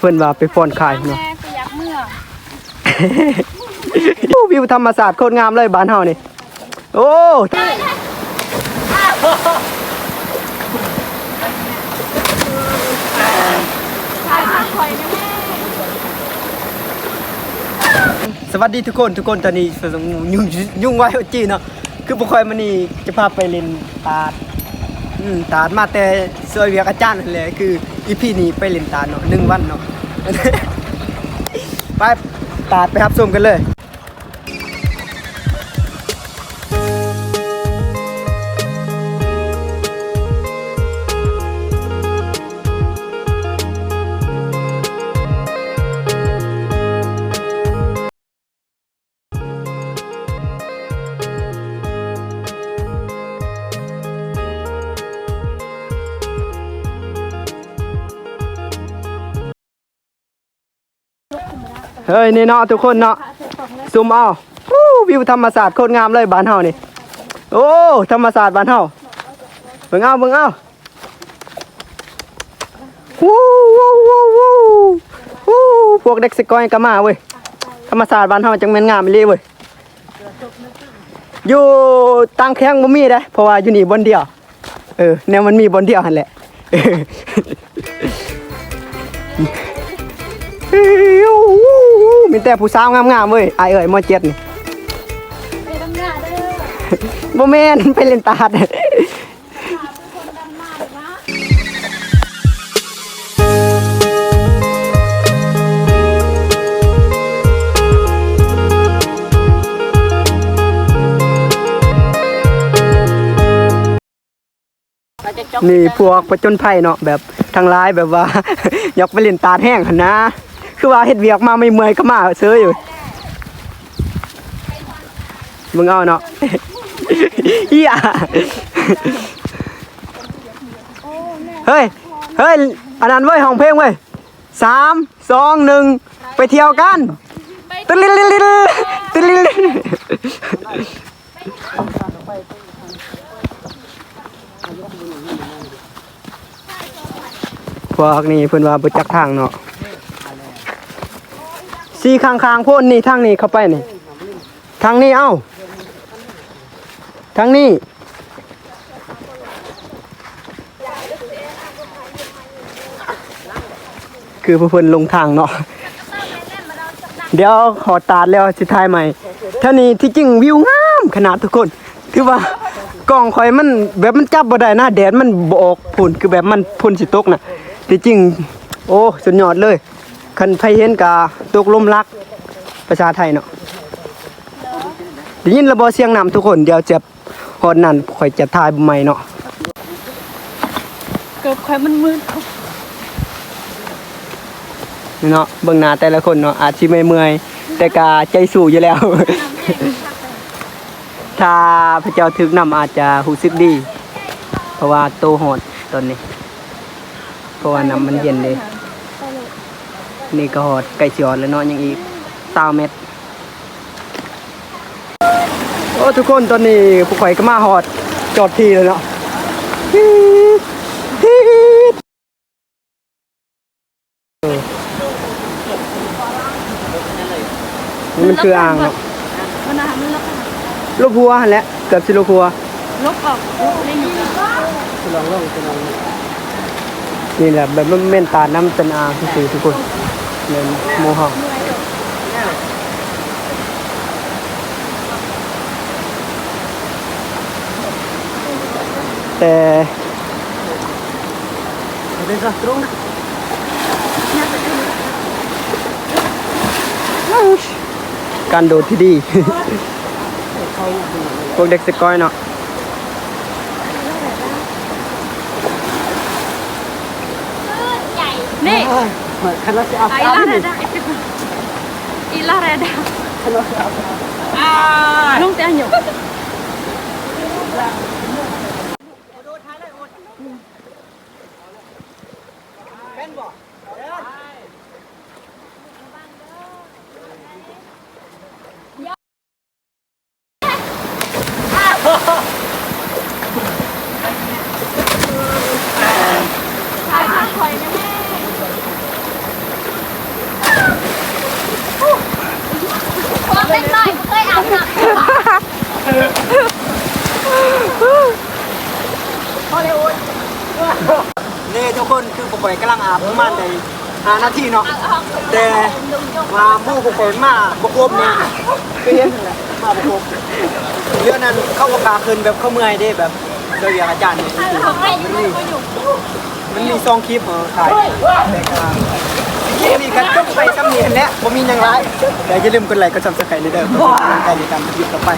เพิ่นว่าไปฟ้อนขายเนาะแม่ไปยักเมื่อโอ้วิวธรรมศาสตร์โคตรงามเลยบ้านเฮานี่ โอ้สวัสดีทุกคนทุกคนตอนนี้ยุ่งยุ่งไว้จีเนาะคือบ่ค่อยมานี่จะพาไปเล่นตาดตาดมาแต่ซอยเวียกอาจารย์นั่นแหละคือ อีพีนี้ไปเล่นตาเนาะหนึ่งวันเนาะ ไปตาดไปครับชมกันเลย เฮ้ยนี่เนาะทุกคนเนาะซูมเอาวิวธรรมศาสตร์โคตรงามเลยบ้านเฮานี่ โอ้ธรรมศาสตร์บ้านเฮาเบิ่งเอาเบิ่งเอาวู้วู้วู้วู้วู้พวกเด็กสกอยก็มาเว้ยธรรมศาสตร์บ้านเฮาจังแม่นงามอีหลีเว้ยอยู่ตังแข้งบ่มีเด้เพราะว่าอยู่นี่บนเดียว เออแนวมันมีบนเดียวหั่นแหละ มีแต่ผู้สาวงามๆเว้ยไอายเอ๋ยมอเจ็ดนี่ไปดำหน้าเด้อบ่แม่นไปเล่นตาดคนดำหน้าเลยนะนี่พวกประจนภัยเนาะแบบทางร้ายแบบว่า อยากไปเล่นตาดแห้งหั่นนะ คือว่าเฮ็ดเวียกมาไม่เมื่อยก็มาเซยออยู่มึงเอาเนาะเฮียเฮ้ย เฮ้ย อันนั้นเว้ยห้องเพลงเว้ยสามสองหนึ่งไปเที่ยวกันตึ๊ดลิลลิลลิลตึ๊ดลิลลิลพวกนี้เพิ่นว่าบ่จักทางเนาะ สี่ข้างๆโพ่นนี่ทางนี้เข้าไปนี่ทางนี้เอ้าทางนี้คือเพิ่อนลงทางเนาะเดี๋ยวขอตาดแล้วสิทายใหม่ท่านี้ที่จริงวิวงามขนาดทุกคนคือว่ากล้องคอยมันแบบมันจับบ่ได้นะแดดมันบอกพุ่นคือแบบมันพุ่นสิตกนะที่จริง โอ้สุดยอดเลย คันไผเห็นกาตกลมรักประชาไทยเนาะได้ยินระบอเสียงนำทุกคนเดี๋ยวเจะฮอดนั่นข่อยจะทายใหม่เนาะเกือบคอยมันมืดนี่เนาะเบิ่งหน้าแต่ละคนเนาะอาจสิไม่เมื่อยแต่กาใจสู้อยู่แล้ว ถ้าพระเจ้าถึกนำอาจจะรู้สึกดี เพราะว่าโตโหดตอนนี้เพราะว่าน้ำมันเย็นเลย นี่ก็หอดไก่สิอดแล้วเนาะยังอีก20เม็ดโอ้ทุกคนตอนนี้ผู้ข่อยก็มาหอดจอดทีแล้วเนาะฮีดฮีดเออนี่มันคืออ่างเนาะลูกหัวหันแหละเกือบสิลูกหัวลบออกลบเล่นอยู่นี่แหละแบบมันเม่นตาน้ำเป็นอ่างคือทุกคน เนี่ยโมหะแต่การโดดที่ดีพวกเด็กสกอยเนาะนี่ คันละสิเอาอีลาเรดาอีลาเรดาลุงเตียนอยู่ชายพักคอยนะแม่ เล็กน้อยเคยอาบน้ำ นี่ทุกคนคื อผมกำลังอาบประมาณในหานาที่เนาะแต่มาหมู่ผมมาบกบเนี่ยเห็นนั่นแหละมาบกบเรื่องนั้นเข้าประกาคืนแบบเข้าเมื่อยเด้แบบโดยอย่างอาจารย์เนี่ยมันมีมันมีซองคลิปของถ่ายแต่กาคลิปนี้กันจบไปซ้ำเนียนแล้วผมมีอย่างไรแต่อย่าลืมกดไลค์กดซับสไครต์เลยเด้อเพื่อเป็นกำลังใจในการทำคลิปต่อไป